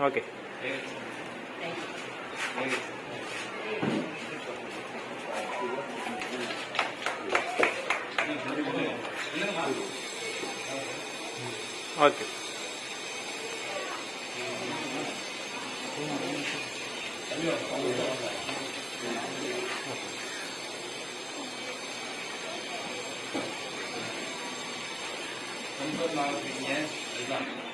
Okay okay இப்ப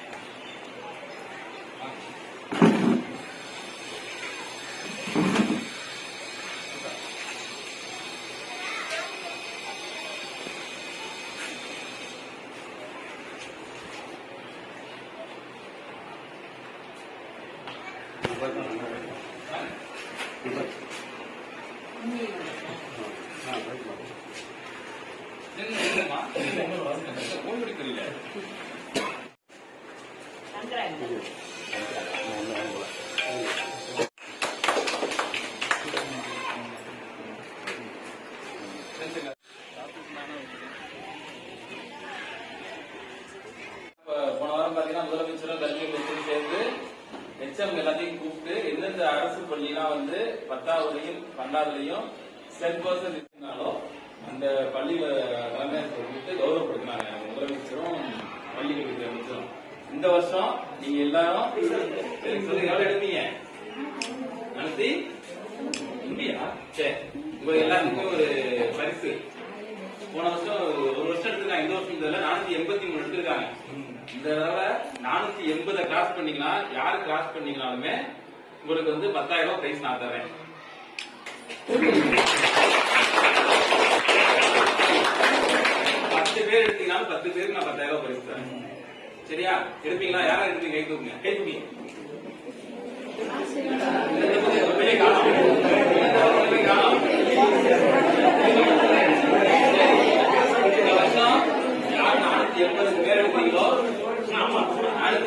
போன வாரம் பாத்தீங்கன்னா முதலமைச்சரும் கல்வி ஹெச்எம் எல்லாத்தையும் கூப்பிட்டு எந்தெந்த அரசு பள்ளிலாம் வந்து பத்தாவதுலையும் பன்னெண்டாவதுலயும் சென்ட் பர்சன்ட் இருந்தாலும் அந்த பள்ளியில தலைமை கூப்பிட்டு கௌரவப்படுத்தினாங்க. முதலமைச்சரும் பள்ளி அமைச்சரும் இந்த வருஷம் நீங்க எல்லாரும் சொல்லுங்க எவ்வளவு எடுப்பீங்க நடத்தி இந்தியா? சரி உங்க எல்லாருக்கும் ஒரு பரிசு. போன வருஷம் ஒரு வருஷம் எடுத்திருக்காங்க. இந்த வருஷம் நானூத்தி எண்பத்தி மூணு எடுத்திருக்காங்க. இந்த தடவை நானூத்தி எண்பதை கிராஸ் பண்ணீங்கன்னா யாரு கிராஸ் பண்ணீங்கனாலுமே உங்களுக்கு வந்து பத்தாயிரம் ரூபாய் பிரைஸ் நான் தரேன் பத்து பேர் எடுத்தீங்கனாலும் பத்து பேருக்கு நான் பத்தாயிரம் ரூபாய் பிரைஸ் தரேன் சரியா? எடுப்பீங்களா? யாரா எடுப்பீங்க? கை தூக்குங்க. கை தூக்குங்க